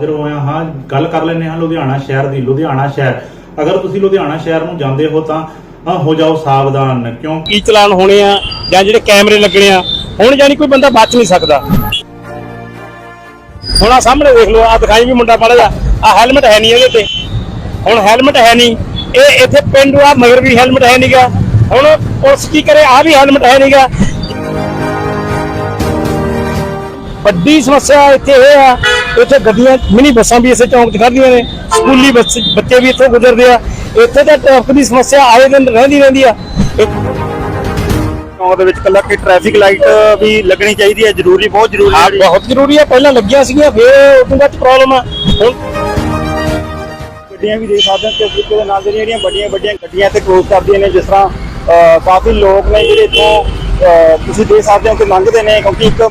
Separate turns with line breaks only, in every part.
ਹਾਜ਼ਰ ਹੋਇਆ ਹਾਂ ਗੱਲ ਕਰ ਲੈਂਦੇ ਹਾਂ ਲੁਧਿਆਣਾ ਸ਼ਹਿਰ ਦੀ, ਲੁਧਿਆਣਾ ਸ਼ਹਿਰ। ਅਗਰ ਤੁਸੀਂ ਲੁਧਿਆਣਾ ਸ਼ਹਿਰ ਨੂੰ ਜਾਂਦੇ ਹੋ ਤਾਂ, ਹੋ ਜਾਓ ਸਾਵਧਾਨ ਕਿਉਂਕਿ
ਕੀ ਚਲਾਨ ਹੋਣੇ ਆ ਜਾਂ ਜਿਹੜੇ ਕੈਮਰੇ ਲੱਗਣੇ ਆ, ਹੁਣ ਜਾਨੀ ਕੋਈ ਬੰਦਾ ਬਚ ਨਹੀਂ ਸਕਦਾ। ਹੁਣ ਆ ਸਾਹਮਣੇ ਦੇਖ ਲਓ ਆ ਦਿਖਾਈ ਵੀ ਮੁੰਡਾ ਮਾੜਾ ਜਿਹਾ ਆ ਹੈਲਮਟ ਹੈ ਨਹੀਂ ਇਹਦੇ ਤੇ। ਹੁਣ ਹੈਲਮਟ ਹੈ ਨਹੀਂ, ਇਹ ਇੱਥੇ ਪਿੰਡ ਆ, ਮਗਰ ਵੀ ਹੈਲਮਟ ਹੈ ਨਹੀਂਗਾ ਹੁਣ ਪੁਲਿਸ ਕੀ ਕਰੇ ਆ ਵੀ ਹੈਲਮਟ ਹੈ ਨਹੀਂਗਾ ਵੱਡੀ ਸਮੱਸਿਆ ਇੱਥੇ ਇਹ ਆ ਇੱਥੇ ਗੱਡੀਆਂ ਮਿਨੀ ਬੱਸਾਂ ਵੀ ਇਸੇ ਚੌਂਕ 'ਚ ਖੜ੍ਹਦੀਆਂ ਨੇ। ਸਕੂਲੀ ਬੱਚੇ ਵੀ ਇੱਥੋਂ ਗੁਜ਼ਰਦੇ ਆ। ਇੱਥੇ ਤਾਂ ਟ੍ਰੈਫਿਕ ਦੀ ਸਮੱਸਿਆ ਆਏ ਦਿਨ ਰਹਿੰਦੀ ਰਹਿੰਦੀ ਆ।
ਚੌਂਕ ਦੇ ਵਿੱਚ ਕੱਲਾ ਕਿ ਟ੍ਰੈਫਿਕ ਲਾਈਟ ਵੀ ਲੱਗਣੀ ਚਾਹੀਦੀ ਹੈ ਜ਼ਰੂਰੀ ਬਹੁਤ ਜ਼ਰੂਰੀ ਹੈ
ਬਹੁਤ ਜ਼ਰੂਰੀ ਆ। ਪਹਿਲਾਂ ਲੱਗੀਆਂ ਸੀਗੀਆਂ ਫੇਰ ਉਦੋਂ ਬਾਅਦ ਪ੍ਰੋਬਲਮ ਆ। ਹੁਣ
ਗੱਡੀਆਂ ਵੀ ਦੇਖ ਸਕਦੇ ਹੋ ਕਿ ਦੇ ਨਾਲ ਜਿਹੜੀਆਂ ਵੱਡੀਆਂ ਵੱਡੀਆਂ ਗੱਡੀਆਂ ਤੇ ਕ੍ਰੋਸ ਕਰਦੀਆਂ ਨੇ ਜਿਸ ਤਰ੍ਹਾਂ ਕਾਫੀ ਲੋਕ ਨੇ ਜਿਹੜੇ ਇੱਥੋਂ ਤੁਸੀਂ ਦੇਖ ਸਕਦੇ ਹੋ ਕਿ ਲੰਘਦੇ ਨੇ ਕਿਉਂਕਿ ਇੱਕ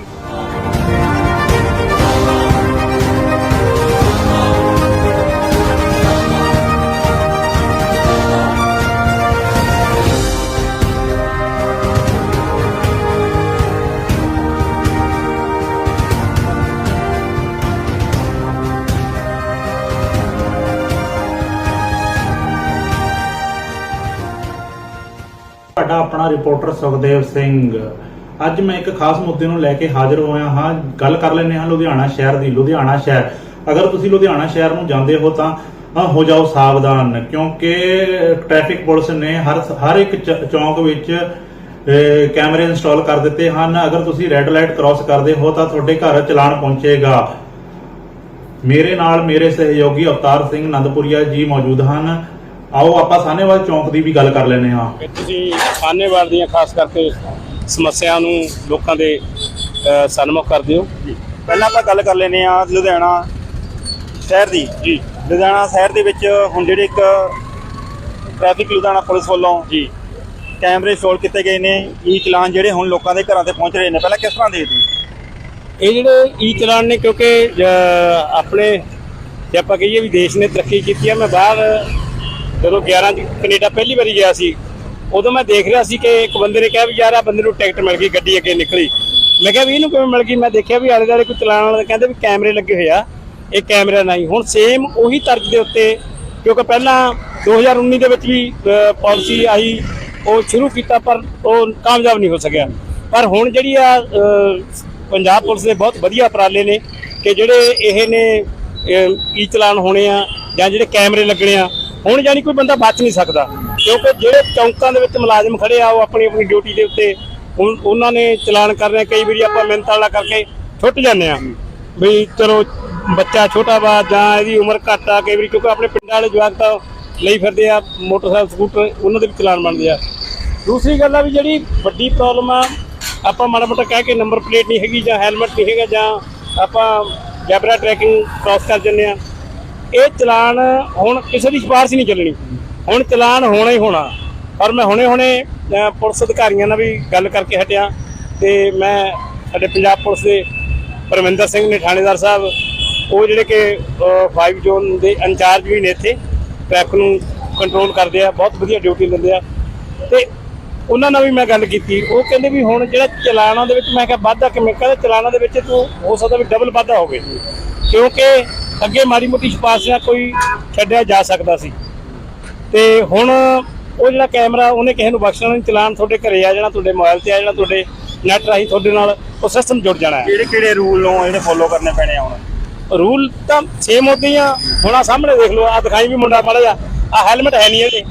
ਰਿਪੋਰਟਰ ਸੁਖਦੇਵ ਸਿੰਘ। ਅੱਜ ਮੈਂ ਇੱਕ ਖਾਸ ਮੁੱਦੇ ਨੂੰ ਲੈ ਕੇ ਹਾਜ਼ਰ ਹੋਇਆ ਹਾਂ। ਗੱਲ ਕਰ ਲੈਂਦੇ ਹਾਂ ਲੁਧਿਆਣਾ ਸ਼ਹਿਰ ਦੀ, ਲੁਧਿਆਣਾ ਸ਼ਹਿਰ। ਅਗਰ ਤੁਸੀਂ ਲੁਧਿਆਣਾ ਸ਼ਹਿਰ ਨੂੰ ਜਾਂਦੇ ਹੋ ਤਾਂ ਹੋ ਜਾਓ ਸਾਵਧਾਨ, ਕਿਉਂਕਿ ਟ੍ਰੈਫਿਕ ਪੁਲਿਸ ਨੇ ਹਰ ਹਰ ਇੱਕ ਚੌਂਕ ਵਿੱਚ ਕੈਮਰੇ ਇੰਸਟਾਲ ਕਰ ਦਿੱਤੇ ਹਨ। ਅਗਰ ਤੁਸੀਂ ਰੈੱਡ ਲਾਈਟ ਕ੍ਰਾਸ ਕਰਦੇ ਹੋ ਤਾਂ ਤੁਹਾਡੇ ਘਰ ਚਲਾਨ ਪਹੁੰਚੇਗਾ। ਮੇਰੇ ਨਾਲ ਮੇਰੇ ਸਹਿਯੋਗੀ ਅਵਤਾਰ ਸਿੰਘ ਨੰਦਪੁਰੀਆ ਜੀ ਮੌਜੂਦ ਹਨ। ਆਓ ਆਪਾਂ ਸਾਹਨੇਵਾਲ ਚੌਂਕ ਦੀ ਵੀ ਗੱਲ ਕਰ ਲੈਂਦੇ ਹਾਂ।
ਕਿ ਤੁਸੀਂ ਸਾਹਨੇਵਾਲ ਦੀਆਂ ਖਾਸ ਕਰਕੇ ਸਮੱਸਿਆ ਨੂੰ ਲੋਕਾਂ ਦੇ ਸਨਮੁਖ ਕਰਦੇ ਹੋ
ਪਹਿਲਾਂ ਆਪਾਂ ਗੱਲ ਕਰ ਲੈਨੇ ਆ ਲੁਧਿਆਣਾ ਸ਼ਹਿਰ ਦੀ।
ਜੀ।
ਲੁਧਿਆਣਾ ਸ਼ਹਿਰ ਦੇ ਵਿੱਚ ਹੁਣ ਜਿਹੜੇ ਇੱਕ ਟ੍ਰੈਫਿਕ ਲੁਧਿਆਣਾ ਪੁਲਿਸ ਵੱਲੋਂ
ਜੀ।
ਕੈਮਰੇ ਇੰਸਟਾਲ ਕੀਤੇ ਗਏ ਨੇ ਈ ਚਲਾਨ ਜਿਹੜੇ ਹੁਣ ਲੋਕਾਂ ਦੇ ਘਰਾਂ ਤੇ ਪਹੁੰਚ ਰਹੇ ਨੇ। ਪਹਿਲਾਂ ਕਿਸ ਤਰ੍ਹਾਂ ਦੇਖਦੇ?
ਇਹ ਜਿਹੜੇ ਈ ਚਲਾਨ ਨੇ ਕਿਉਂਕਿ ਆਪਣੇ ਜੇ ਆਪਾਂ ਕਹੀਏ ਵੀ ਦੇਸ਼ ਨੇ ਤਰੱਕੀ ਕੀਤੀ ਹੈ ਮੈਂ ਬਾਹਰ ਜਦੋਂ 11 ਚ ਕੈਨੇਡਾ ਪਹਿਲੀ ਵਾਰੀ ਗਿਆ ਸੀ, ਉਦੋਂ ਮੈਂ ਦੇਖ ਰਿਹਾ ਸੀ ਕਿ ਇੱਕ ਬੰਦੇ ਨੇ ਕਿਹਾ ਵੀ ਯਾਰ ਆ ਬੰਦੇ ਨੂੰ ਟਿਕਟ ਮਿਲ ਗਈ, ਗੱਡੀ ਅੱਗੇ ਨਿਕਲੀ। ਮੈਂ ਕਿਹਾ ਵੀ ਇਹਨੂੰ ਕਿਵੇਂ ਮਿਲ ਗਈ? ਮੈਂ ਦੇਖਿਆ ਵੀ ਆਲੇ ਦੁਆਲੇ ਕੋਈ ਚਲਾਨ ਵਾਲਾ, ਕਹਿੰਦੇ ਵੀ ਕੈਮਰੇ ਲੱਗੇ ਹੋਏ ਆ, ਇਹ ਕੈਮਰਾ ਨਹੀਂ। ਹੁਣ ਸੇਮ ਉਹੀ ਤਰਜ਼ ਦੇ ਉੱਤੇ, ਕਿਉਂਕਿ ਪਹਿਲਾਂ 2019 ਦੇ ਵਿੱਚ ਵੀ ਪਾਲਿਸੀ ਆਈ, ਉਹ ਸ਼ੁਰੂ ਕੀਤਾ, ਪਰ ਉਹ ਕਾਮਯਾਬ ਨਹੀਂ ਹੋ ਸਕਿਆ। ਪਰ ਹੁਣ ਜਿਹੜੀ ਆ ਪੰਜਾਬ ਪੁਲਿਸ ਦੇ ਬਹੁਤ ਵਧੀਆ ਉਪਰਾਲੇ ਨੇ ਕਿ ਜਿਹੜੇ ਇਹ ਨੇ ਈ ਚਲਾਨ ਹੋਣੇ ਆ ਜਾਂ ਜਿਹੜੇ ਕੈਮਰੇ ਲੱਗਣੇ ਆ ਹੁਣ ਜਾਨੀ ਕੋਈ ਬੰਦਾ ਬਚ ਨਹੀਂ ਸਕਦਾ। ਕਿਉਂਕਿ ਜਿਹੜੇ ਚੌਂਕਾਂ ਦੇ ਵਿੱਚ ਮੁਲਾਜ਼ਮ ਖੜੇ ਆ, ਉਹ ਆਪਣੀ ਆਪਣੀ ਡਿਊਟੀ ਦੇ ਉੱਤੇ ਹੁਣ ਉਹਨਾਂ ਨੇ ਚਲਾਨ ਕਰ ਰਹੇ ਕਈ ਵਾਰੀ ਆਪਾਂ ਮਿਹਨਤ ਵਾਲਾ ਕਰਕੇ ਛੁੱਟ ਜਾਂਦੇ ਆ। ਵੀ ਚਲੋ, ਬੱਚਾ ਛੋਟਾ ਵਾ ਜਾਂ ਇਹਦੀ ਉਮਰ ਘੱਟ ਆ, ਕਈ ਵਾਰੀ ਕਿਉਂਕਿ ਆਪਣੇ ਪਿੰਡਾਂ ਵਾਲੇ ਜਵਾਕ ਤਾਂ ਲਈ ਫਿਰਦੇ ਆ, ਮੋਟਰਸਾਈਕਲ, ਸਕੂਟਰ, ਉਹਨਾਂ ਦੇ ਵੀ ਚਲਾਨ ਬਣਦੇ ਆ। ਦੂਸਰੀ ਗੱਲ ਆ ਵੀ ਜਿਹੜੀ ਵੱਡੀ ਪ੍ਰੋਬਲਮ ਆ, ਆਪਾਂ ਮਾੜਾ ਮੋਟਾ ਕਹਿ ਕੇ ਨੰਬਰ ਪਲੇਟ ਨਹੀਂ ਹੈਗੀ ਜਾਂ ਹੈਲਮਟ ਨਹੀਂ ਹੈਗਾ ਜਾਂ ਆਪਾਂ ਜੈਬਰਾ ਟਰੈਕਿੰਗ ਕ੍ਰਾਸ ਕਰ ਜੰਨੇ ਆ। ਇਹ ਚਲਾਨ ਹੁਣ ਕਿਸੇ ਦੀ ਸਿਫਾਰਿਸ਼ ਨਹੀਂ ਚੱਲਣੀ। ਹੁਣ ਚਲਾਨ ਹੋਣਾ ਹੀ ਹੋਣਾ। ਪਰ ਮੈਂ ਹੁਣੇ ਹੁਣੇ ਪੁਲਿਸ ਅਧਿਕਾਰੀਆਂ ਨਾਲ ਵੀ ਗੱਲ ਕਰਕੇ ਹਟਿਆ ਤੇ ਮੈਂ ਸਾਡੇ ਪੰਜਾਬ ਪੁਲਿਸ ਦੇ ਪਰਮਿੰਦਰ ਸਿੰਘ ਨੇ ਥਾਣੇਦਾਰ ਸਾਹਿਬ, ਉਹ ਜਿਹੜੇ ਕਿ 5 ਜ਼ੋਨ ਦੇ ਇੰਚਾਰਜ ਵੀ ਨੇ ਇੱਥੇ ਟ੍ਰੈਫਿਕ ਨੂੰ ਕੰਟਰੋਲ ਕਰਦੇ ਆ, ਬਹੁਤ ਵਧੀਆ ਡਿਊਟੀ ਲੈਂਦੇ ਆ। ਤੇ ਉਹਨਾਂ ਨਾਲ ਵੀ ਮੈਂ ਗੱਲ ਕੀਤੀ। ਉਹ ਕਹਿੰਦੇ ਵੀ ਹੁਣ ਜਿਹੜਾ ਚਲਾਣਾ ਦੇ ਵਿੱਚ ਮੈਂ ਕਿਹਾ ਵਾਧਾ ਕਿਵੇਂ ਕਹਿੰਦਾ ਚਲਾਣਾ ਦੇ ਵਿੱਚ ਤੂੰ ਹੋ ਸਕਦਾ ਵੀ ਡਬਲ ਵਾਧਾ ਹੋਵੇ। ਕਿਉਂਕਿ ਅੱਗੇ ਮਾੜੀ ਮੋਟੀ ਸਿਫਾਰਿਸ਼ ਨਾਲ ਕੋਈ ਛੱਡਿਆ ਜਾ ਸਕਦਾ ਸੀ। ਤੇ ਹੁਣ ਉਹ ਜਿਹੜਾ ਕੈਮਰਾ ਉਹਨੇ ਕਿਸੇ ਨੂੰ ਬਖਸ਼ਣਾ ਨਹੀਂ ਚਲਾਨ ਤੁਹਾਡੇ ਘਰੇ ਆ ਜਾਣਾ ਤੁਹਾਡੇ ਮੋਬਾਈਲ ਤੇ ਆ ਜਾਣਾ ਤੁਹਾਡੇ ਨੈਟ ਰਾਹੀਂ ਤੁਹਾਡੇ ਨਾਲ ਉਹ ਸਿਸਟਮ ਜੁੜ ਜਾਣਾ ਹੈ।
ਕਿਹੜੇ ਕਿਹੜੇ ਰੂਲ ਨੂੰ ਜਿਹੜੇ ਫੋਲੋ ਕਰਨੇ ਪੈਣੇ ਆ ਹੁਣ?
ਰੂਲ ਤਾਂ ਸੇਮ ਹੁੰਦੇ ਆ। ਹੁਣ ਆ ਸਾਹਮਣੇ ਦੇਖ ਲਓ ਆ ਦਿਖਾਈ ਵੀ ਮੁੰਡਾ ਮਾੜਾ ਜਿਹਾ ਆ ਹੈਲਮਟ ਹੈ ਨਹੀਂ ਇਹਦੇ।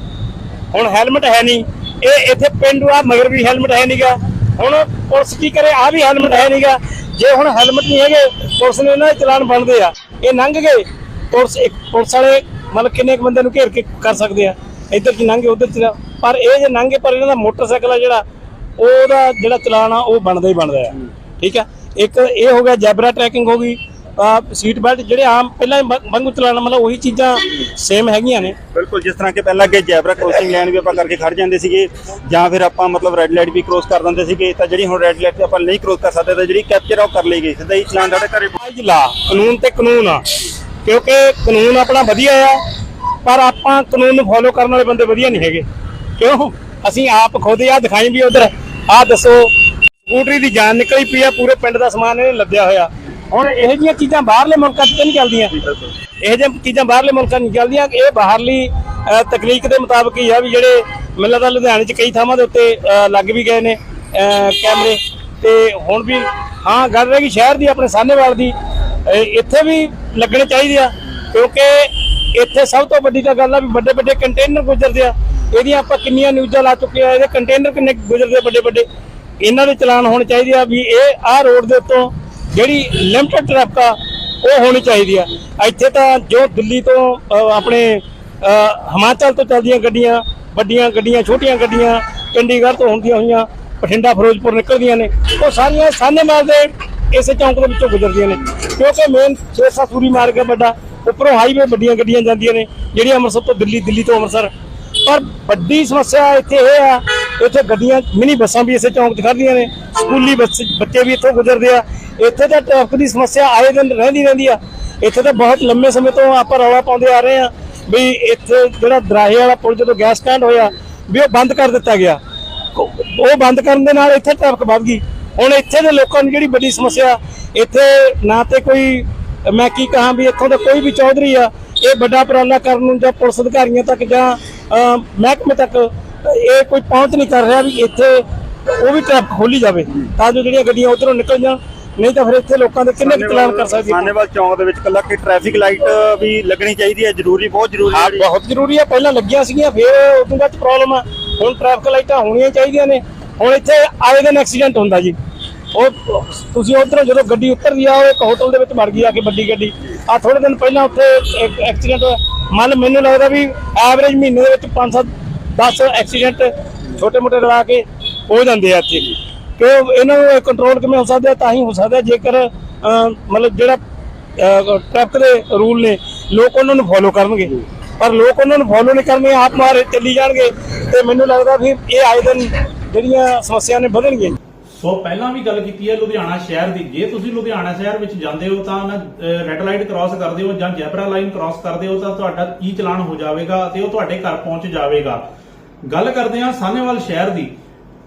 ਹੁਣ ਹੈਲਮਟ ਹੈ ਨਹੀਂ ਇਹ ਇੱਥੇ ਪਿੰਡ ਆ ਮਗਰ ਵੀ ਹੈਲਮਟ ਹੈ ਨਹੀਂਗਾ ਹੁਣ ਪੁਲਿਸ ਕੀ ਕਰੇ ਆ ਵੀ ਹੈਲਮਟ ਹੈ ਨਹੀਂਗਾ ਜੇ ਹੁਣ ਹੈਲਮਟ ਨਹੀਂ ਹੈਗੇ ਪੁਲਿਸ ਨੇ ਇਹਨਾਂ ਦੇ ਚਲਾਨ ਬਣਦੇ ਆ। ਇਹ ਲੰਘ ਗਏ ਪੁਲਿਸ ਇੱਕ ਪੁਲਿਸ ਵਾਲੇ ਮਤਲਬ ਕਿੰਨੇ ਕੁ ਬੰਦੇ ਨੂੰ ਘੇਰ ਕੇ ਕਰ ਸਕਦੇ ਆ। ਇੱਧਰ ਕੀ ਲੰਘੇ ਉੱਧਰ ਚਲਾ। ਪਰ ਇਹ ਜੇ ਲੰਘੇ ਪਰ ਇਹਨਾਂ ਦਾ ਮੋਟਰਸਾਈਕਲ ਆ ਜਿਹੜਾ, ਉਹਦਾ ਜਿਹੜਾ ਚਲਾਨ ਉਹ ਬਣਦਾ ਹੀ ਬਣਦਾ ਆ। ਠੀਕ ਆ? ਇੱਕ ਇਹ ਹੋ ਗਿਆ ਜੈਬਰਾ ਟਰੈਕਿੰਗ ਹੋ ਗਈ। ਸੀਟ ਬੈਲਟ ਜਿਹੜੇ ਆਮ ਪਹਿਲਾਂ ਵਾਂਗੂ ਚਲਾਉਣਾ ਮਤਲਬ ਉਹੀ ਚੀਜ਼ਾਂ ਸੇਮ ਹੈਗੀਆਂ ਨੇ।
ਬਿਲਕੁਲ ਜਿਸ ਤਰ੍ਹਾਂ ਕਿ ਪਹਿਲਾਂ ਅੱਗੇ ਜੈਬਰਾ ਕ੍ਰੋਸਿੰਗ ਲਾਈਨ ਵੀ ਆਪਾਂ ਕਰਕੇ ਖੜ ਜਾਂਦੇ ਸੀਗੇ ਜਾਂ ਫਿਰ ਆਪਾਂ ਮਤਲਬ ਰੈੱਡ ਲਾਈਟ ਵੀ ਕ੍ਰੋਸ ਕਰ ਦਿੰਦੇ ਸੀਗੇ ਤਾਂ ਜਿਹੜੀ ਹੁਣ ਰੈੱਡ ਲਾਈਟ ਆਪਾਂ ਨਹੀਂ ਕ੍ਰੋਸ ਕਰ ਸਕਦੇ ਤਾਂ ਜਿਹੜੀ ਕੈਪਚਰ ਉਹ ਕਰ ਲਈ ਗਈ ਸਿੱਧਾ ਹੀ ਚਲਾਨ ਸਾਡੇ ਘਰੇ
ਅੱਜ ਲਾ ਕਾਨੂੰਨ ਤੇ ਕਾਨੂੰਨ ਆ। ਕਿਉਂਕਿ ਕਾਨੂੰਨ ਆਪਣਾ ਵਧੀਆ ਆ ਪਰ ਆਪਾਂ ਕਾਨੂੰਨ ਨੂੰ ਫੋਲੋ ਕਰਨ ਵਾਲੇ ਬੰਦੇ ਵਧੀਆ ਨਹੀਂ ਹੈਗੇ। ਕਿਉਂ? ਅਸੀਂ ਆਪ ਖੁਦ ਆ ਦਿਖਾਈ ਵੀ ਉਧਰ। ਆ ਦੱਸੋ ਸਕੂਟਰੀ ਦੀ ਜਾਨ ਨਿਕਲੀ ਪਈ ਆ ਪੂਰੇ ਪਿੰਡ ਦਾ ਸਮਾਨ ਇਹਨੇ ਲੱਦਿਆ ਹੋਇਆ। ਹੁਣ ਇਹੋ ਜਿਹੀਆਂ ਚੀਜ਼ਾਂ ਬਾਹਰਲੇ ਮੁਲਕਾਂ 'ਚ ਤਾਂ ਨਹੀਂ ਚੱਲਦੀਆਂ। ਇਹੋ ਜਿਹੀਆਂ ਚੀਜ਼ਾਂ ਬਾਹਰਲੇ ਮੁਲਕਾਂ 'ਚ ਨਹੀਂ ਚੱਲਦੀਆਂ। ਇਹ ਬਾਹਰਲੀ ਤਕਨੀਕ ਦੇ ਮੁਤਾਬਕ ਹੀ ਆ ਵੀ ਜਿਹੜੇ ਮੈਨੂੰ ਲੱਗਦਾ ਲੁਧਿਆਣੇ 'ਚ ਕਈ ਥਾਵਾਂ ਦੇ ਉੱਤੇ ਲੱਗ ਵੀ ਗਏ ਨੇ ਕੈਮਰੇ। ਤੇ ਹੁਣ ਵੀ ਹਾਂ ਗੱਲ ਰਹੀ ਕਿ ਸ਼ਹਿਰ ਦੀ ਆਪਣੇ ਸਾਹਨੇਵਾਲ ਦੀ। ਇੱਥੇ ਵੀ ਲੱਗਣੇ ਚਾਹੀਦੇ ਆ ਕਿਉਂਕਿ ਇੱਥੇ ਸਭ ਤੋਂ ਵੱਡੀ ਤਾਂ ਗੱਲ ਆ ਵੀ ਵੱਡੇ ਵੱਡੇ ਕੰਟੇਨਰ ਗੁਜ਼ਰਦੇ ਆ। ਇਹਦੀਆਂ ਆਪਾਂ ਕਿੰਨੀਆਂ ਨਿਊਜ਼ਾਂ ਲਾ ਚੁੱਕੇ ਆ ਇਹਦੇ ਕੰਟੇਨਰ ਕਿੰਨੇ ਗੁਜ਼ਰਦੇ ਵੱਡੇ ਵੱਡੇ। ਇਹਨਾਂ ਦੇ ਚਲਾਨ ਹੋਣੇ ਚਾਹੀਦੇ ਆ ਵੀ ਇਹ ਆਹ ਰੋਡ ਦੇ ਉੱਤੋਂ ਜਿਹੜੀ ਲਿਮਟਡ ਟ੍ਰੈਫਿਕ ਆ, ਉਹ ਹੋਣੀ ਚਾਹੀਦੀ ਆ। ਇੱਥੇ ਤਾਂ ਜੋ ਦਿੱਲੀ ਤੋਂ ਆਪਣੇ ਹਿਮਾਚਲ ਤੋਂ ਚੱਲਦੀਆਂ ਗੱਡੀਆਂ, ਵੱਡੀਆਂ ਗੱਡੀਆਂ, ਛੋਟੀਆਂ ਗੱਡੀਆਂ ਚੰਡੀਗੜ੍ਹ ਤੋਂ ਹੁੰਦੀਆਂ ਹੋਈਆਂ, ਬਠਿੰਡਾ, ਫਿਰੋਜ਼ਪੁਰ ਨਿਕਲਦੀਆਂ ਨੇ, ਉਹ ਸਾਰੀਆਂ ਸਾਨੇ ਸਾਹਨੇਵਾਲ ਦੇ, ਇਸੇ ਚੌਂਕ ਦੇ ਵਿੱਚੋਂ ਗੁਜ਼ਰਦੀਆਂ ਨੇ। ਕਿਉਂਕਿ ਮੇਨ 6-7 ਸੂਰੀ ਮਾਰਗ ਹੈ ਵੱਡਾ, ਉੱਪਰੋਂ ਹਾਈਵੇ ਵੱਡੀਆਂ ਗੱਡੀਆਂ ਜਾਂਦੀਆਂ ਨੇ, ਜਿਹੜੀਆਂ ਅੰਮ੍ਰਿਤਸਰ ਤੋਂ ਦਿੱਲੀ ਦਿੱਲੀ ਤੋਂ ਅੰਮ੍ਰਿਤਸਰ। ਪਰ ਵੱਡੀ ਸਮੱਸਿਆ ਇੱਥੇ ਇਹ ਆ, ਇੱਥੇ ਗੱਡੀਆਂ, ਮਿਨੀ ਬੱਸਾਂ ਵੀ ਇਸੇ ਚੌਂਕ 'ਚ ਖੜ੍ਹਦੀਆਂ ਨੇ, ਸਕੂਲੀ ਬੱਸ- ਬੱਚੇ ਵੀ ਇੱਥੋਂ ਗੁਜ਼ਰਦੇ ਆ। ਇੱਥੇ ਤਾਂ ਟ੍ਰੈਫਿਕ ਦੀ ਸਮੱਸਿਆ ਆਏ ਦਿਨ ਰਹਿੰਦੀ ਰਹਿੰਦੀ ਆ। ਇੱਥੇ ਤਾਂ ਬਹੁਤ ਲੰਮੇ ਸਮੇਂ ਤੋਂ ਆਪਾਂ ਰੌਲਾ ਪਾਉਂਦੇ ਆ ਰਹੇ ਆ ਵੀ ਇੱਥੇ ਜਿਹੜਾ ਦਰਾਹੇ ਵਾਲਾ ਪੁਲ ਜਦੋਂ ਗੈਸ ਸਟੈਂਡ ਹੋਇਆ ਵੀ ਉਹ ਬੰਦ ਕਰ ਦਿੱਤਾ ਗਿਆ। ਉਹ ਬੰਦ ਕਰਨ ਦੇ ਨਾਲ ਇੱਥੇ ਟ੍ਰੈਫਿਕ ਵੱਧ ਗਈ। ਹੁਣ ਇੱਥੇ ਦੇ ਲੋਕਾਂ ਨੂੰ ਜਿਹੜੀ ਵੱਡੀ ਸਮੱਸਿਆ, ਇੱਥੇ ਨਾ ਤੇ ਕੋਈ ਮੈਂ ਕੀ ਕਹਾਂ ਵੀ ਇੱਥੋਂ ਦਾ ਕੋਈ ਵੀ ਚੌਧਰੀ ਆ, ਇਹ ਵੱਡਾ ਉਪਰਾਲਾ ਕਰਨ ਨੂੰ ਜਾਂ ਪੁਲਿਸ ਅਧਿਕਾਰੀਆਂ ਤੱਕ ਜਾਂ ਮਹਿਕਮੇ ਤੱਕ ਇਹ ਕੋਈ ਪਹੁੰਚ ਨਹੀਂ ਕਰ ਰਿਹਾ ਵੀ ਇੱਥੇ ਉਹ ਵੀ ਟ੍ਰੈਫਿਕ ਖੋਲੀ ਜਾਵੇ ਤਾਂ ਜੋ ਜਿਹੜੀਆਂ ਗੱਡੀਆਂ ਉਧਰੋਂ ਨਿਕਲ ਜਾਣ। ਨਹੀਂ ਤਾਂ ਫਿਰ ਇੱਥੇ ਲੋਕਾਂ ਦੇ ਕਿੰਨੇ ਕੁ ਚਲਾਨ ਕਰ ਸਕਦੇ
ਸਾਨੇਵਾਲ ਚੌਂਕ ਦੇ ਵਿੱਚ। ਕੱਲਾ ਕਿ ਟ੍ਰੈਫਿਕ ਲਾਈਟ ਵੀ ਲੱਗਣੀ ਚਾਹੀਦੀ ਹੈ ਜ਼ਰੂਰੀ ਬਹੁਤ ਜ਼ਰੂਰੀ ਹੈ
ਹਾਂ। ਬਹੁਤ ਜ਼ਰੂਰੀ ਆ ਪਹਿਲਾਂ ਲੱਗੀਆਂ ਸੀਗੀਆਂ ਫਿਰ ਉਦੋਂ ਬਾਅਦ ਪ੍ਰੋਬਲਮ ਆ। ਹੁਣ ਟ੍ਰੈਫਿਕ ਲਾਈਟਾਂ ਹੋਣੀਆਂ ਚਾਹੀਦੀਆਂ ਨੇ। ਹੁਣ ਇੱਥੇ ਆਏ ਦਿਨ ਐਕਸੀਡੈਂਟ ਹੁੰਦਾ ਜੀ। ਉਹ ਤੁਸੀਂ ਉਧਰੋਂ ਜਦੋਂ ਗੱਡੀ ਉਤਰਦੀ ਆ ਉਹ ਇੱਕ ਹੋਟਲ ਦੇ ਵਿੱਚ ਮਰ ਗਈ ਆ ਕੇ ਵੱਡੀ ਗੱਡੀ। ਆ ਥੋੜੇ ਦਿਨ ਪਹਿਲਾਂ ਉੱਥੇ ਇੱਕ ਐਕਸੀਡੈਂਟ ਹੋਇਆ। ਮੰਨ ਮੈਨੂੰ ਲੱਗਦਾ ਵੀ ਐਵਰੇਜ ਮਹੀਨੇ ਦੇ ਵਿੱਚ 5-7 10 ਐਕਸੀਡੈਂਟ ਛੋਟੇ ਮੋਟੇ ਰਲਾ ਕੇ ਹੋ ਜਾਂਦੇ ਆ ਇੱਥੇ। ਕਿ ਇਹਨਾਂ ਨੂੰ ਕੰਟਰੋਲ ਕਿਵੇਂ ਹੋ ਸਕਦਾ ਤਾਂ ਹੀ ਹੋ ਸਕਦਾ ਜੇਕਰ ਮਤਲਬ ਜਿਹੜਾ ਟ੍ਰੈਫਿਕ ਦੇ ਰੂਲ ਨੇ, ਲੋਕ ਉਹਨਾਂ ਨੂੰ ਫੋਲੋ ਕਰਨਗੇ। ਪਰ ਲੋਕ ਉਹਨਾਂ ਨੂੰ ਫੋਲੋ ਨਹੀਂ ਕਰਨਗੇ, ਆਪ ਮਾਰੇ ਚੱਲੀ ਜਾਣਗੇ, ਤੇ ਮੈਨੂੰ ਲੱਗਦਾ ਵੀ ਇਹ ਆਏ ਦਿਨ ਜਿਹੜੀਆਂ ਸਮੱਸਿਆ ਨੇ ਵਧਣਗੀਆਂ।
ਸੋ ਪਹਿਲਾਂ ਵੀ ਗੱਲ ਕੀਤੀ ਹੈ ਲੁਧਿਆਣਾ ਸ਼ਹਿਰ ਦੀ। ਜੇ ਤੁਸੀਂ ਲੁਧਿਆਣਾ ਸ਼ਹਿਰ ਵਿੱਚ ਜਾਂਦੇ ਹੋ ਤਾਂ ਨਾ ਰੈੱਡ ਲਾਈਟ ਕ੍ਰਾਸ ਕਰਦੇ ਹੋ ਜਾਂ ਜੈਬਰਾ ਲਾਈਨ ਕ੍ਰਾਸ ਕਰਦੇ ਹੋ ਤਾਂ ਤੁਹਾਡਾ ਈ ਚਲਾਨ ਹੋ ਜਾਵੇਗਾ ਤੇ ਉਹ ਤੁਹਾਡੇ ਘਰ ਪਹੁੰਚ ਜਾਵੇਗਾ। ਗੱਲ ਕਰਦੇ ਹਾਂ ਸਾਨੇਵਾਲ ਸ਼ਹਿਰ ਦੀ।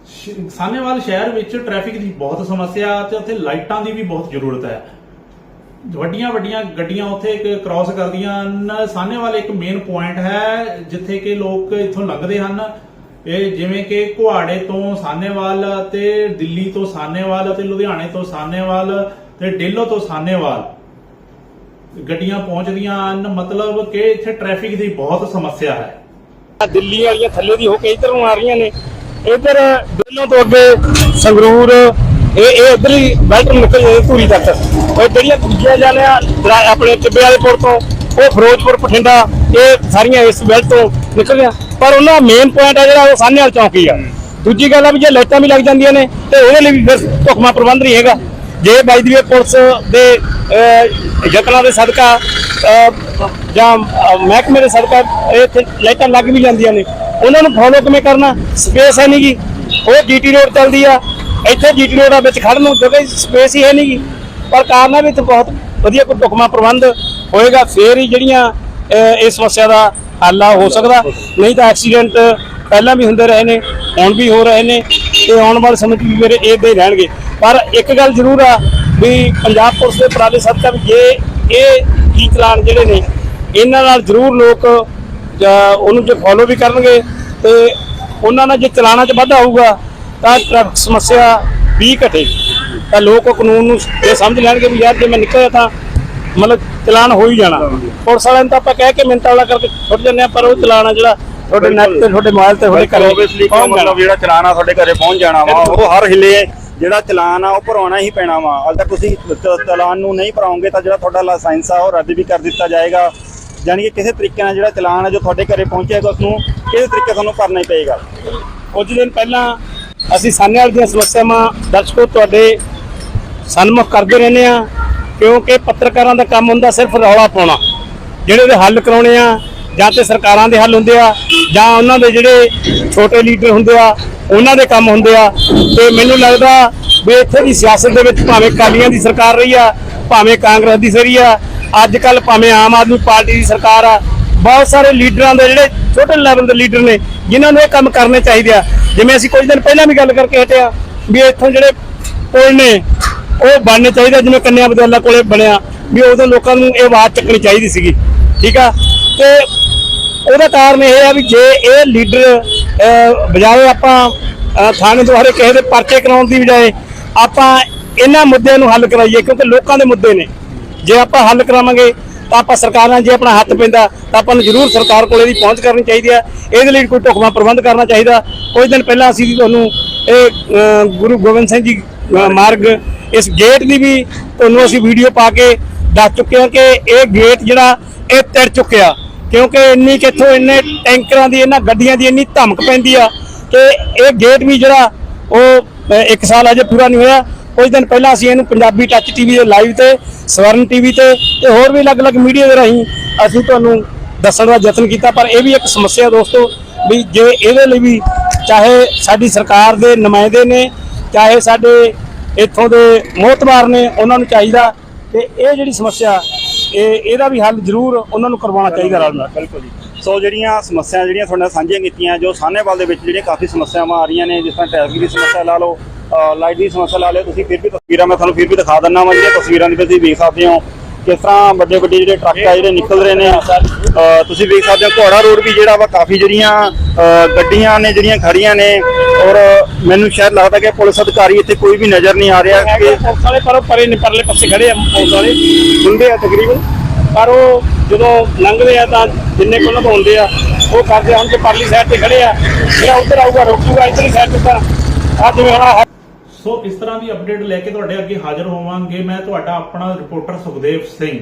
ਸਾਨੇਵਾਲ ਸ਼ਹਿਰ ਵਿੱਚ ਟ੍ਰੈਫਿਕ ਦੀ ਬਹੁਤ ਸਮੱਸਿਆ ਤੇ ਉੱਥੇ ਲਾਈਟਾਂ ਦੀ ਵੀ ਬਹੁਤ ਜ਼ਰੂਰਤ ਹੈ। ਵੱਡੀਆਂ ਵੱਡੀਆਂ ਗੱਡੀਆਂ ਉੱਥੇ ਇੱਕ ਕ੍ਰਾਸ ਕਰਦੀਆਂ ਹਨ। ਸਾਹਨੇਵਾਲ ਇੱਕ ਮੇਨ ਪੁਆਇੰਟ ਹੈ, ਜਿੱਥੇ ਕਿ ਲੋਕ ਇੱਥੋਂ ਲੰਘਦੇ ਹਨ। ਇਹ ਜਿਵੇਂ ਕਿ ਕੁਹਾੜੇ ਤੋਂ ਸਾਨੇਵਾਲ ਤੇ ਦਿੱਲੀ ਤੋਂ ਸਾਨੇਵਾਲ ਅਤੇ ਲੁਧਿਆਣੇ ਤੋਂ ਸਾਨੇਵਾਲ ਤੇ ਡੇਲੋ ਤੋਂ ਸਾਨੇਵਾਲ ਗੱਡੀਆਂ ਪਹੁੰਚਦੀਆਂ ਹਨ। ਮਤਲਬ ਕਿ ਇੱਥੇ ਟ੍ਰੈਫਿਕ ਦੀ ਬਹੁਤ ਸਮੱਸਿਆ ਹੈ।
ਦਿੱਲੀ ਵਾਲੀਆਂ ਥੱਲੇ ਦੀ ਹੋ ਕੇ ਇੱਧਰ ਨੂੰ ਆ ਰਹੀਆਂ ਨੇ। ਇੱਧਰ ਦੋਨੋਂ ਤੋਂ ਅੱਗੇ ਸੰਗਰੂਰ, ਇਹ ਇਹ ਇੱਧਰ ਹੀ ਬੈਲਟ ਨੂੰ ਨਿਕਲ ਜਾਂਦੇ ਧੂਰੀ ਤੱਕ। ਉਹ ਜਿਹੜੀਆਂ ਦੂਜੀਆਂ ਜਾਂਦੀਆਂ ਦਰਾ- ਆਪਣੇ ਟਿੱਬੇ ਵਾਲੇ ਪੁਲ ਤੋਂ, ਉਹ ਫਿਰੋਜ਼ਪੁਰ, ਬਠਿੰਡਾ, ਇਹ ਸਾਰੀਆਂ ਇਸ ਬੈਲਟ ਤੋਂ ਨਿਕਲਦੀਆਂ ਪਰ ਉਹਨਾਂ ਮੇਨ ਪੁਆਇੰਟ ਆ ਜਿਹੜਾ ਉਹ ਸਾਹਨੇ ਵਾਲ ਚੌਂਕੀ ਆ। ਦੂਜੀ ਗੱਲ ਆ ਵੀ ਜੇ ਲਾਈਟਾਂ ਵੀ ਲੱਗ ਜਾਂਦੀਆਂ ਨੇ, ਤੇ ਉਹਦੇ ਲਈ ਵੀ ਫਿਰ ਢੁਕਮਾ ਪ੍ਰਬੰਧ ਨਹੀਂ ਹੈਗਾ। ਜੇ ਬਾਈ ਦੀ ਪੁਲਿਸ ਦੇ ਯਤਨਾਂ ਦੇ ਸਦਕਾ ਜਾਂ ਮਹਿਕਮੇ ਦੇ ਸਦਕਾ ਇੱਥੇ ਲਾਈਟਾਂ ਲੱਗ ਵੀ ਜਾਂਦੀਆਂ ਨੇ ਉਹਨਾਂ ਨੂੰ ਫੋਲੋ ਕਿਵੇਂ ਕਰਨਾ? ਸਪੇਸ ਹੈ ਨਹੀਂਗੀ ਉਹ ਜੀਟੀ ਰੋਡ ਚੱਲਦੀ ਆ। ਇੱਥੇ ਜੀਟੀ ਰੋਡ ਆ ਵਿੱਚ ਖੜਨ ਨੂੰ ਕਿਉਂਕਿ ਸਪੇਸ ਹੀ ਹੈ ਨਹੀਂਗੀ ਪਰ ਕਾਰਨ ਵੀ ਇੱਥੇ ਬਹੁਤ ਵਧੀਆ ਕੋਈ ਢੁਕਮਾ ਪ੍ਰਬੰਧ ਹੋਏਗਾ, ਫੇਰ ਹੀ ਜਿਹੜੀਆਂ ਇਸ ਸਮੱਸਿਆ ਦਾ ਹੱਲ ਹੋ ਸਕਦਾ। ਨਹੀਂ ਤਾਂ ਐਕਸੀਡੈਂਟ ਪਹਿਲਾਂ ਵੀ ਹੁੰਦੇ ਰਹੇ ਨੇ, ਹੁਣ ਵੀ ਹੋ ਰਹੇ ਨੇ, ਤੇ ਆਉਣ ਵਾਲੇ ਸਮੇਂ 'ਚ ਵੀ ਮੇਰੇ ਇਦਾਂ ਹੀ ਰਹਿਣਗੇ। ਪਰ ਇੱਕ ਗੱਲ ਜ਼ਰੂਰ ਆ ਵੀ ਪੰਜਾਬ ਪੁਲਿਸ ਦੇ ਉਪਰਾਲੇ ਸਦਕਾ ਵੀ ਜੇ ਇਹ ਕੀ ਚਲਾਨ ਜਿਹੜੇ ਨੇ, ਇਹਨਾਂ ਨਾਲ ਜ਼ਰੂਰ ਲੋਕ ਜਾਂ ਉਹਨੂੰ ਜੇ ਫੋਲੋ ਵੀ ਕਰਨਗੇ ਤੇ ਉਹਨਾਂ ਨਾਲ ਜੇ ਚਲਾਨਾਂ 'ਚ ਵਾਧਾ ਹੋਊਗਾ ਤਾਂ ਟ੍ਰੈਫਿਕ ਸਮੱਸਿਆ ਵੀ ਘਟੇ ਤਾਂ ਲੋਕ ਕਾਨੂੰਨ ਨੂੰ ਇਹ ਸਮਝ ਲੈਣਗੇ ਵੀ ਯਾਰ ਜੇ ਮੈਂ ਨਿਕਲਿਆ ਤਾਂ ਮਤਲਬ ਚਲਾਨ ਹੋ ਹੀ ਜਾਣਾ। ਪੁਲਿਸ ਵਾਲਿਆਂ ਨੂੰ ਤਾਂ ਆਪਾਂ ਕਹਿ ਕੇ ਮਿੰਟ ਵਾਲਾ ਕਰਕੇ ਛੁੱਟ ਜੰਨੇ ਆ ਪਰ ਉਹ ਚਲਾਨ ਆ ਜਿਹੜਾ ਤੁਹਾਡੇ ਨੈਟ ਤੇ ਤੁਹਾਡੇ ਮੋਬਾਈਲ ਤੇ ਤੁਹਾਡੇ ਘਰੇ।
ਮਤਲਬ ਜਿਹੜਾ ਚਲਾਨ ਆ ਤੁਹਾਡੇ ਘਰੇ ਪਹੁੰਚ ਜਾਣਾ ਵਾ ਉਹ ਹਰ ਹਿੱਲੇ ਜਿਹੜਾ ਚਲਾਨ ਆ ਉਹ ਭਰਾਉਣਾ ਹੀ ਪੈਣਾ ਵਾ। ਅਗਰ ਤੱਕ ਤੁਸੀਂ ਚਲਾਨ ਨੂੰ ਨਹੀਂ ਭਰਾਓਗੇ ਤਾਂ ਜਿਹੜਾ ਤੁਹਾਡਾ ਲਾਇਸੈਂਸ ਆ ਉਹ ਰੱਦ ਵੀ ਕਰ ਦਿੱਤਾ ਜਾਏਗਾ। ਯਾਨੀ ਕਿ ਕਿਸੇ ਤਰੀਕੇ ਨਾਲ ਜਿਹੜਾ ਚਲਾਨ ਹੈ ਜੋ ਤੁਹਾਡੇ ਘਰੇ ਪਹੁੰਚੇਗਾ ਉਸ ਨੂੰ ਕਿਸੇ ਤਰੀਕੇ ਤੁਹਾਨੂੰ ਭਰਨਾ ਹੀ ਪਏਗਾ?
ਕੁਝ ਦਿਨ ਪਹਿਲਾਂ ਅਸੀਂ ਸਾਨੇਵਾਲ ਦੀਆਂ ਸਮੱਸਿਆਵਾਂ ਦਰਸ਼ਕੋ ਤੁਹਾਡੇ ਸਨਮੁਖ ਕਰਦੇ ਰਹਿੰਦੇ ਆ ਕਿਉਂਕਿ ਪੱਤਰਕਾਰਾਂ ਦਾ ਕੰਮ ਹੁੰਦਾ ਸਿਰਫ ਰੌਲਾ ਪਾਉਣਾ। ਜਿਹੜੇ ਉਹਦੇ ਹੱਲ ਕਰਾਉਣੇ ਆ, ਜਾਂ ਤੇ ਸਰਕਾਰਾਂ ਦੇ ਹੱਲ ਹੁੰਦੇ ਆ, ਜਾਂ ਉਹਨਾਂ ਦੇ ਜਿਹੜੇ ਛੋਟੇ ਲੀਡਰ ਹੁੰਦੇ ਆ, ਉਹਨਾਂ ਦੇ ਕੰਮ ਹੁੰਦੇ ਆ। ਤੇ ਮੈਨੂੰ ਲੱਗਦਾ ਵੀ ਇੱਥੇ ਦੀ ਸਿਆਸਤ ਦੇ ਵਿੱਚ ਭਾਵੇਂ ਕਾਲੀਆਂ ਦੀ ਸਰਕਾਰ ਰਹੀ ਆ ਭਾਵੇਂ ਕਾਂਗਰਸ ਦੀ ਸਰੀ ਆ, ਅੱਜ ਕੱਲ ਭਾਵੇਂ ਆਮ ਆਦਮੀ ਪਾਰਟੀ ਦੀ ਸਰਕਾਰ ਆ, ਬਹੁਤ ਸਾਰੇ ਲੀਡਰਾਂ ਦੇ ਜਿਹੜੇ ਛੋਟੇ ਲੈਵਲ ਦੇ ਲੀਡਰ ਨੇ, ਜਿਨ੍ਹਾਂ ਨੂੰ ਇਹ ਕੰਮ ਕਰਨੇ ਚਾਹੀਦੇ ਆ। ਜਿਵੇਂ ਅਸੀਂ ਕੁਝ ਦਿਨ ਪਹਿਲਾਂ ਵੀ ਗੱਲ ਕਰਕੇ ਹਟਿਆ ਵੀ ਇੱਥੋਂ ਜਿਹੜੇ ਪੁਲ ਨੇ, ਉਹ ਬਣਨੇ ਚਾਹੀਦਾ ਜਿਵੇਂ ਕੰਨਿਆ ਬਦਲਾ ਕੋਲੇ ਬਣਿਆ, ਵੀ ਉਦੋਂ ਲੋਕਾਂ ਨੂੰ ਇਹ ਆਵਾਜ਼ ਚੱਕਣੀ ਚਾਹੀਦੀ ਸੀਗੀ, ਠੀਕ ਆ? ਤੇ ਉਹਦਾ ਕਾਰਨ ਇਹ ਆ ਵੀ ਜੇ ਇਹ ਲੀਡਰ ਬਜਾਏ ਆਪਾਂ ਥਾਣੇ ਦੁਆਰੇ ਕਿਸੇ ਦੇ ਪਰਚੇ ਕਰਾਉਣ ਦੀ ਬਜਾਏ ਆਪਾਂ ਇਹਨਾਂ ਮੁੱਦਿਆਂ ਨੂੰ ਹੱਲ ਕਰਾਈਏ ਕਿਉਂਕਿ ਲੋਕਾਂ ਦੇ ਮੁੱਦੇ ਨੇ। ਜੇ ਆਪਾਂ ਹੱਲ ਕਰਾਵਾਂਗੇ ਤਾਂ ਆਪਾਂ ਸਰਕਾਰ ਨਾਲ ਜੇ ਆਪਣਾ ਹੱਥ ਪੈਂਦਾ ਤਾਂ ਆਪਾਂ ਨੂੰ ਜ਼ਰੂਰ ਸਰਕਾਰ ਕੋਲ ਇਹਦੀ ਪਹੁੰਚ ਕਰਨੀ ਚਾਹੀਦੀ ਹੈ। ਇਹਦੇ ਲਈ ਕੋਈ ਢੁਕਵਾਂ ਪ੍ਰਬੰਧ ਕਰਨਾ ਚਾਹੀਦਾ। ਕੁਝ ਦਿਨ ਪਹਿਲਾਂ ਅਸੀਂ ਵੀ ਤੁਹਾਨੂੰ ਇਹ ਗੁਰੂ ਗੋਬਿੰਦ ਸਿੰਘ ਜੀ ਮਾਰਗ ਇਸ ਗੇਟ ਦੀ ਵੀ ਤੁਹਾਨੂੰ ਅਸੀਂ ਵੀਡੀਓ ਪਾ ਕੇ ਦੱਸ ਚੁੱਕੇ ਹਾਂ ਕਿ ਇਹ ਗੇਟ ਜਿਹੜਾ ਇਹ ਤਿੜ ਚੁੱਕਿਆ। ਕਿਉਂਕਿ ਇੰਨੀ ਕਿੱਥੋਂ ਇੰਨੇ ਟੈਂਕਰਾਂ ਦੀ ਇਹਨਾਂ ਗੱਡੀਆਂ ਦੀ ਇੰਨੀ ਧਮਕ ਪੈਂਦੀ ਆ ਕਿ ਇਹ ਗੇਟ ਵੀ ਜਿਹੜਾ ਉਹ ਅਹ, ਇੱਕ ਸਾਲ ਅਜੇ ਪੂਰਾ ਨਹੀਂ ਹੋਇਆ। ਕੁਝ ਦਿਨ ਪਹਿਲਾਂ ਅਸੀਂ ਇਹਨੂੰ ਪੰਜਾਬੀ ਟੱਚ ਟੀਵੀ ਦੇ ਲਾਈਵ ਤੇ ਸਵਰਨ ਟੀਵੀ ਤੇ ਤੇ ਹੋਰ ਵੀ ਅਲੱਗ-ਅਲੱਗ ਮੀਡੀਆ ਦੇ ਰਾਹੀਂ ਅਸੀਂ ਤੁਹਾਨੂੰ ਦੱਸਣ ਦਾ ਯਤਨ ਕੀਤਾ ਪਰ ਇਹ ਵੀ ਇੱਕ ਸਮੱਸਿਆ ਦੋਸਤੋ ਵੀ ਜੇ ਇਹਦੇ ਲਈ ਵੀ ਚਾਹੇ ਸਾਡੀ ਸਰਕਾਰ ਦੇ ਨੁਮਾਇੰਦੇ ਨੇ ਚਾਹੇ ਸਾਡੇ ਇੱਥੋਂ ਦੇ ਮੋਹਤਬਾਰ ਨੇ ਉਹਨਾਂ ਨੂੰ ਚਾਹੀਦਾ ਕਿ ਇਹ ਜਿਹੜੀ ਸਮੱਸਿਆ ਇਹ ਇਹਦਾ ਵੀ ਹੱਲ ਜ਼ਰੂਰ ਉਹਨਾਂ ਨੂੰ ਕਰਵਾਉਣਾ ਚਾਹੀਦਾ ਰਲ ਮਿਲ।
ਬਿਲਕੁਲ ਜੀ ਸੋ ਜਿਹੜੀਆਂ ਸਮੱਸਿਆ ਜਿਹੜੀਆਂ ਤੁਹਾਡੇ ਨਾਲ ਸਾਂਝੀਆਂ ਕੀਤੀਆਂ ਜੋ ਸਾਹਨੇਵਾਲ ਦੇ ਵਿੱਚ ਜਿਹੜੀਆਂ ਕਾਫੀ ਸਮੱਸਿਆਵਾਂ ਆ ਰਹੀਆਂ ਨੇ ਜਿਸ ਤਰ੍ਹਾਂ ਟ੍ਰੈਫਿਕ ਦੀ ਸਮੱਸਿਆ ਲਾ ਲਓ ਲਾਈਟ ਦੀ ਸਮੱਸਿਆ ਲਾ ਲਓ ਤੁਸੀਂ ਫਿਰ ਵੀ ਤਸਵੀਰਾਂ ਮੈਂ ਤੁਹਾਨੂੰ ਫਿਰ ਵੀ ਦਿਖਾ ਦਿੰਦਾ ਵਾਂ ਜਿਹੜੀਆਂ ਤਸਵੀਰਾਂ ਦੇ ਵਿੱਚ ਤੁਸੀਂ ਵੇਖ ਸਕਦੇ ਹੋ ਕਿਸ ਤਰ੍ਹਾਂ ਵੱਡੇ ਵੱਡੇ ਜਿਹੜੇ ਟਰੱਕ ਆ ਜਿਹੜੇ ਨਿਕਲ ਰਹੇ ਨੇ। ਤੁਸੀਂ ਵੇਖ ਸਕਦੇ ਹੋ ਘੋੜਾ ਰੋਡ ਵੀ ਜਿਹੜਾ ਵਾ ਕਾਫੀ ਜਿਹੜੀਆਂ ਗੱਡੀਆਂ ਨੇ ਜਿਹੜੀਆਂ ਖੜੀਆਂ ਨੇ। ਔਰ ਮੈਨੂੰ ਸ਼ਾਇਦ ਲੱਗਦਾ ਕਿ ਪੁਲਿਸ ਅਧਿਕਾਰੀ ਇੱਥੇ ਕੋਈ ਵੀ ਨਜ਼ਰ ਨਹੀਂ ਆ ਰਿਹਾ ਕਿ
ਪੁਲਿਸ ਵਾਲੇ ਪਰ ਪਰੇ ਪਰਲੇ ਪਾਸੇ ਖੜੇ ਆ ਪੁਲਿਸ ਵਾਲੇ। ਹੁੰਦੇ ਆ ਤਕਰੀਬਨ। ਪਰ ਉਹ ਜਦੋਂ ਲੰਘਦੇ ਆ ਤਾਂ ਜਿੰਨੇ ਕੋਲ ਨਭਾਉਂਦੇ ਆ ਉਹ ਕਰਦੇ ਹੁਣ ਤੇ ਪਰਲੀ ਸਾਈਡ ਤੇ ਖੜੇ ਆ ਜਿਹੜਾ ਉੱਧਰ ਆਊਗਾ ਰੋਕੂਗਾ ਇੱਧਰਲੀ ਸਾਈਡ ਤੇ ਤਾਂ ਆ ਜਿਵੇਂ ਹੁਣ
ਸੋ ਇਸ ਤਰ੍ਹਾਂ ਦੀ ਅਪਡੇਟ ਲੈ ਕੇ ਤੁਹਾਡੇ ਅੱਗੇ ਹਾਜ਼ਰ ਹੋਵਾਂਗੇ। ਮੈਂ ਤੁਹਾਡਾ ਆਪਣਾ ਰਿਪੋਰਟਰ ਸੁਖਦੇਵ ਸਿੰਘ।